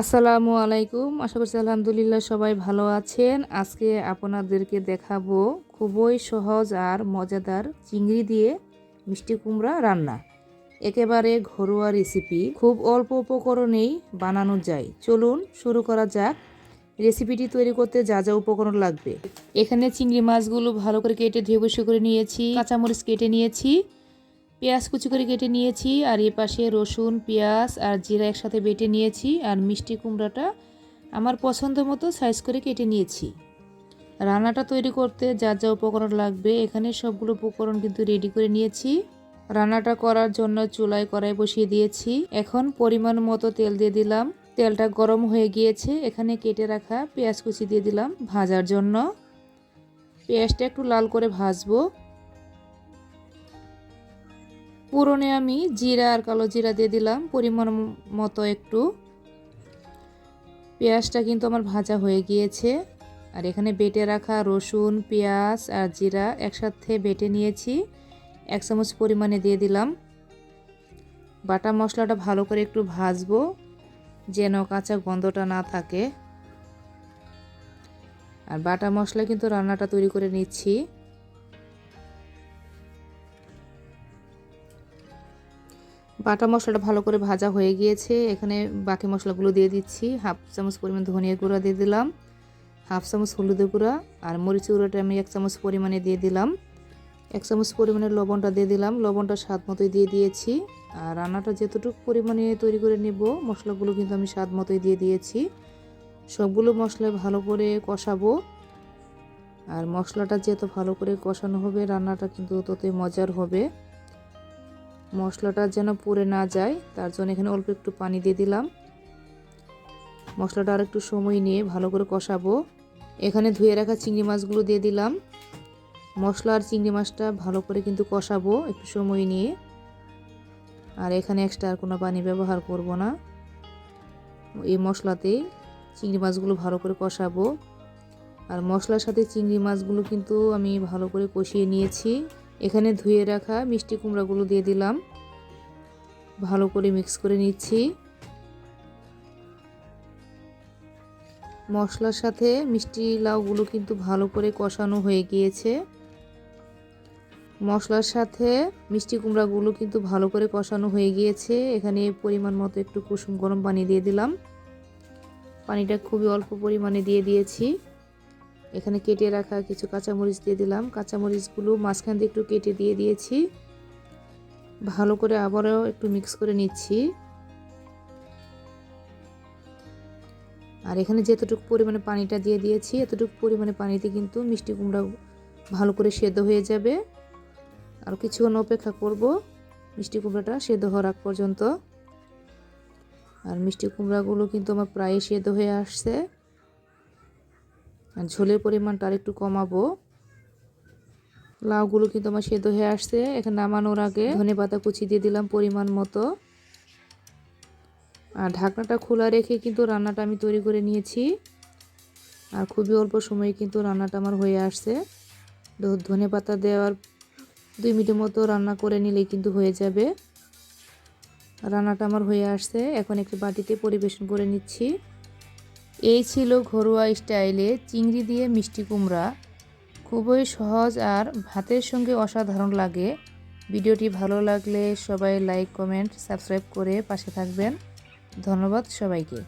আসসালামু আলাইকুম। আশা করছি আলহামদুলিল্লাহ সবাই ভালো আছেন। আজকে আপনাদেরকে দেখাবো খুবই সহজ আর মজাদার চিংড়ি দিয়ে মিষ্টি কুমড়া রান্না। একেবারে ঘরোয়া রেসিপি খুব অল্প উপকরণেই বানানো যায়। চলুন শুরু করা যাক। রেসিপিটি তৈরি করতে যা যা উপকরণ লাগবে। এখানে চিংড়ি মাছগুলো ভালো করে কেটে ধুয়ে বসে করে নিয়েছি। কাঁচামরিচ কেটে নিয়েছি। পেঁয়াজ কুচি করে কেটে নিয়েছি, আর এ পাশে রসুন, পেঁয়াজ আর জিরা একসাথে বেটে নিয়েছি, আর মিষ্টি কুমড়াটা আমার পছন্দ মতো সাইজ করে কেটে নিয়েছি। রান্নাটা তৈরি করতে যা যা উপকরণ লাগবে, এখানে সবগুলো উপকরণ কিন্তু রেডি করে নিয়েছি। রান্নাটা করার জন্য চুলায় কড়াই বসিয়ে দিয়েছি। এখন পরিমাণ মতো তেল দিয়ে দিলাম। তেলটা গরম হয়ে গিয়েছে, এখানে কেটে রাখা পেঁয়াজ কুচি দিয়ে দিলাম ভাজার জন্য। পেঁয়াজটা একটু লাল করে ভাজবো। পুরনে আমি জিরা আর কালো জিরা দিয়ে দিলাম, পরিমাণ মতো একটু। পেঁয়াজটা কিন্তু আমার ভাজা হয়ে গিয়েছে। আর এখানে বেটে রাখা রসুন, পেঁয়াজ আর জিরা একসাথে বেটে নিয়েছি। এক চামচ পরিমাণে দিয়ে দিলাম। বাটা মশলাটা ভালো করে একটু ভাজবো, যেন কাঁচা গন্ধটা না থাকে। আর বাটা মশলা কিন্তু রান্নাটা তৈরি করে নিচ্ছি। বাটা মশলাটা ভালো করে ভাজা হয়ে গিয়েছে। এখানে বাকি মশলাগুলো দিয়ে দিচ্ছি। হাফ চামচ পরিমাণ ধনিয়া গুঁড়া দিয়ে দিলাম, হাফ চামচ হলুদের গুঁড়া আর মরিচ গুঁড়াটা আমি এক চামচ পরিমাণে দিয়ে দিলাম। এক চামচ পরিমাণে লবণটা দিয়ে দিলাম। লবণটা স্বাদ মতোই দিয়ে দিয়েছি। আর রান্নাটা যতটুকু পরিমাণে তৈরি করে নেব, মশলাগুলো কিন্তু আমি স্বাদ মতোই দিয়ে দিয়েছি। সবগুলো মশলা ভালো করে কষাবো। আর মশলাটা যেহেতু ভালো করে কষানো হবে, রান্নাটা কিন্তু ততই মজার হবে। মশলাটা যেন পুড়ে না যায়, তার জন্য এখানে অল্প একটু পানি দিয়ে দিলাম। মশলাটা আর একটু সময় নিয়ে ভালো করে কষাবো। এখানে ধুয়ে রাখা চিংড়ি মাছগুলো দিয়ে দিলাম। মশলা আর চিংড়ি মাছটা ভালো করে কিন্তু কষাবো একটু সময় নিয়ে। আর এখানে এক্সট্রা আর কোনো পানি ব্যবহার করব না। এই মশলাতেই চিংড়ি মাছগুলো ভালো করে কষাবো। আর মশলার সাথে চিংড়ি মাছগুলো কিন্তু আমি ভালো করে কষিয়ে নিয়েছি। এখানে ধুয়ে রাখা মিষ্টি কুমড়াগুলো দিয়ে দিলাম। ভালো করে মিক্স করে নিচ্ছি। মশলার সাথে মিষ্টি লাউগুলো কিন্তু ভালো করে কষানো হয়ে গিয়েছে। মশলার সাথে মিষ্টি কুমড়াগুলো কিন্তু ভালো করে কষানো হয়ে গিয়েছে। এখানে পরিমাণ মতো একটু কুসুম গরম পানি দিয়ে দিলাম। পানিটা খুবই অল্প পরিমাণে দিয়ে দিয়েছি। এখানে কেটে রাখা কিছু কাঁচামরিচ দিয়ে দিলাম। কাঁচামরিচগুলো মাঝখান দিয়ে একটু কেটে দিয়ে দিয়েছি। ভালো করে আবারও একটু মিক্স করে নিচ্ছি। আর এখানে যতটুকু পরিমাণে পানিটা দিয়ে দিয়েছি, এতটুকু পরিমাণে পানিতে কিন্তু মিষ্টি কুমড়া ভালো করে সেদ্ধ হয়ে যাবে। আর কিছুক্ষণ অপেক্ষা করব মিষ্টি কুমড়াটা সেদ্ধ হওয়ার আগ পর্যন্ত। আর মিষ্টি কুমড়াগুলো কিন্তু আমার প্রায় সেদ্ধ হয়ে আসছে। ঝোলের পরিমাণটা আর একটু কমাবো। লাউগুলো কিন্তু আমার সেদ্ধ হয়ে আসছে। এখানে নামানোর আগে ধনে পাতা কুচি দিয়ে দিলাম পরিমাণ মতো। আর ঢাকনাটা খোলা রেখে কিন্তু রান্নাটা আমি তৈরি করে নিয়েছি। আর খুবই অল্প সময়ে কিন্তু রান্নাটা আমার হয়ে আসছে। ধনে পাতা দেওয়ার দুই মিনিটের মতো রান্না করে নিলেই কিন্তু হয়ে যাবে। রান্নাটা আমার হয়ে আসছে। এখন একটি বাটিতে পরিবেশন করে নিচ্ছি। এই ছিল ঘরোয়া স্টাইলে চিংড়ি দিয়ে মিষ্টি কুমড়া। খুবই সহজ আর ভাতের সঙ্গে অসাধারণ লাগে। ভিডিওটি ভালো লাগলে সবাই লাইক, কমেন্ট, সাবস্ক্রাইব করে পাশে থাকবেন। ধন্যবাদ সবাইকে।